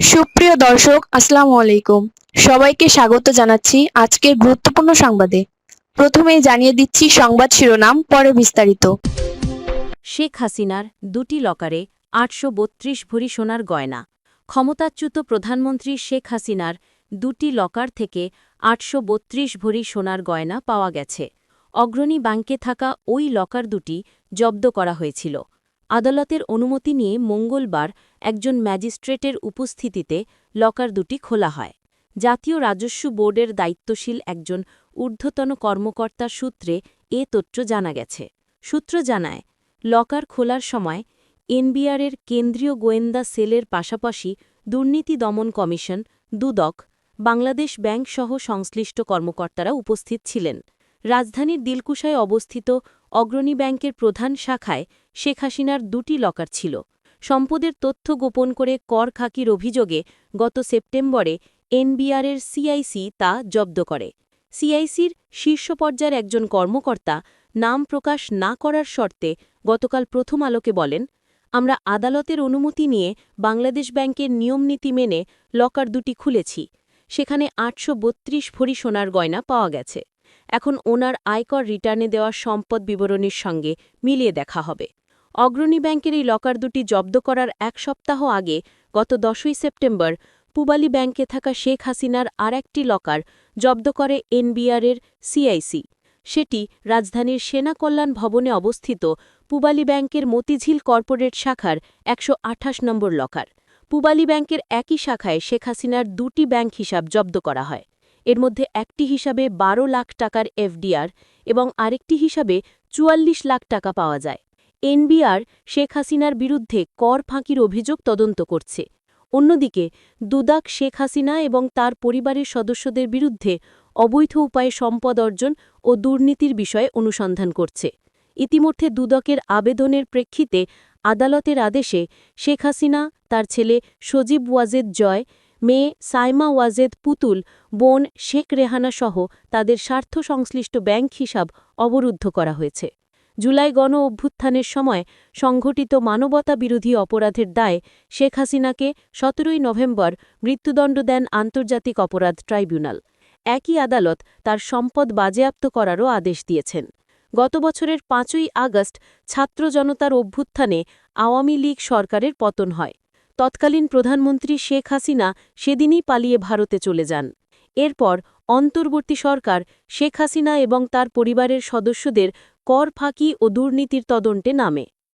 সুপ্রিয় দর্শক, আসসালামু আলাইকুম। সবাইকে স্বাগত জানাচ্ছি আজকের গুরুত্বপূর্ণ সংবাদে। প্রথমেই জানিয়ে দিচ্ছি সংবাদ শিরোনাম, পরে বিস্তারিত। শেখ হাসিনার দুটি লকারে আটশো বত্রিশ ভরি সোনার গয়না। ক্ষমতাচ্যুত প্রধানমন্ত্রী শেখ হাসিনার দুটি লকার থেকে আটশো বত্রিশ ভরি সোনার গয়না পাওয়া গেছে। অগ্রণী ব্যাংকে থাকা ওই লকার দুটি জব্দ করা হয়েছিল। আদালতের অনুমতি নিয়ে মঙ্গলবার একজন ম্যাজিস্ট্রেটের উপস্থিতিতে লকার দুটি খোলা হয়। জাতীয় রাজস্ব বোর্ডের দায়িত্বশীল একজন ঊর্ধ্বতন কর্মকর্তার সূত্রে এ তথ্য জানা গেছে। সূত্র জানায়, লকার খোলার সময় এনবিআরের কেন্দ্রীয় গোয়েন্দা সেলের পাশাপাশি দুর্নীতি দমন কমিশন, দুদক, বাংলাদেশ ব্যাংক সহ সংশ্লিষ্ট কর্মকর্তারা উপস্থিত ছিলেন। রাজধানীর দিলকুশায় অবস্থিত অগ্রণী ব্যাংকের প্রধান শাখায় শেখ হাসিনার দুটি লকার ছিল। সম্পদের তথ্য গোপন করে কর খাকির অভিযোগে গত সেপ্টেম্বরে এনবিআরের সিআইসি তা জব্দ করে। সিআইসির শীর্ষ পর্যায়ের একজন কর্মকর্তা নাম প্রকাশ না করার শর্তে গতকাল প্রথম আলোকে বলেন, আমরা আদালতের অনুমতি নিয়ে বাংলাদেশ ব্যাংকের নিয়মনীতি মেনে লকার দুটি খুলেছি। সেখানে আটশো বত্রিশ ভরি সোনার গয়না পাওয়া গেছে। এখন ওনার আয়কর রিটার্নে দেওয়া সম্পদ বিবরণীর সঙ্গে মিলিয়ে দেখা হবে। অগ্রণী ব্যাংকের এই লকার দুটি জব্দ করার এক সপ্তাহ আগে গত দশই সেপ্টেম্বর পুবালি ব্যাংকে থাকা শেখ হাসিনার আর একটি লকার জব্দ করে এনবিআরের সিআইসি। সেটি রাজধানীর সেনা কল্যাণ ভবনে অবস্থিত পুবালি ব্যাংকের মতিঝিল কর্পোরেট শাখার একশো আঠাশ নম্বর লকার। পুবালি ব্যাংকের একই শাখায় শেখ হাসিনার দুটি ব্যাংক হিসাব জব্দ করা হয়। এর মধ্যে একটি হিসাবে ১২ লাখ টাকার এফডিআর এবং আরেকটি হিসাবে চুয়াল্লিশ লাখ টাকা পাওয়া যায়। এনবিআর শেখ হাসিনার বিরুদ্ধে কর ফাঁকির অভিযোগ তদন্ত করছে। অন্যদিকে, দুদাক শেখ হাসিনা এবং তার পরিবারের সদস্যদের বিরুদ্ধে অবৈধ উপায়ে সম্পদ অর্জন ও দুর্নীতির বিষয়ে অনুসন্ধান করছে। ইতিমধ্যে দুদকের আবেদনের প্রেক্ষিতে আদালতের আদেশে শেখ হাসিনা, তার ছেলে সজীব ওয়াজেদ জয় মেয়ে সাইমা ওয়াজেদ পুতুল, বোন শেখ রেহানা সহ তাদের স্বার্থ সংশ্লিষ্ট ব্যাংক হিসাব অবরুদ্ধ করা হয়েছে। জুলাই গণ অভ্যুত্থানের সময় সংঘটিত মানবতা বিরোধী অপরাধের দায়ে শেখ হাসিনাকে সতেরোই নভেম্বর মৃত্যুদণ্ড দেন আন্তর্জাতিক অপরাধ ট্রাইব্যুনাল। একই আদালত তার সম্পদ বাজেয়াপ্ত করারও আদেশ দিয়েছেন। গত বছরের পাঁচই আগস্ট ছাত্র জনতার অভ্যুত্থানে আওয়ামী লীগ সরকারের পতন হয়। তৎকালীন প্রধানমন্ত্রী শেখ হাসিনা সেদিনই পালিয়ে ভারতে চলে যান। এরপর অন্তর্বর্তী সরকার শেখ হাসিনা এবং তার পরিবারের সদস্যদের কর ফাঁকি ও দুর্নীতির তদন্তে নামে।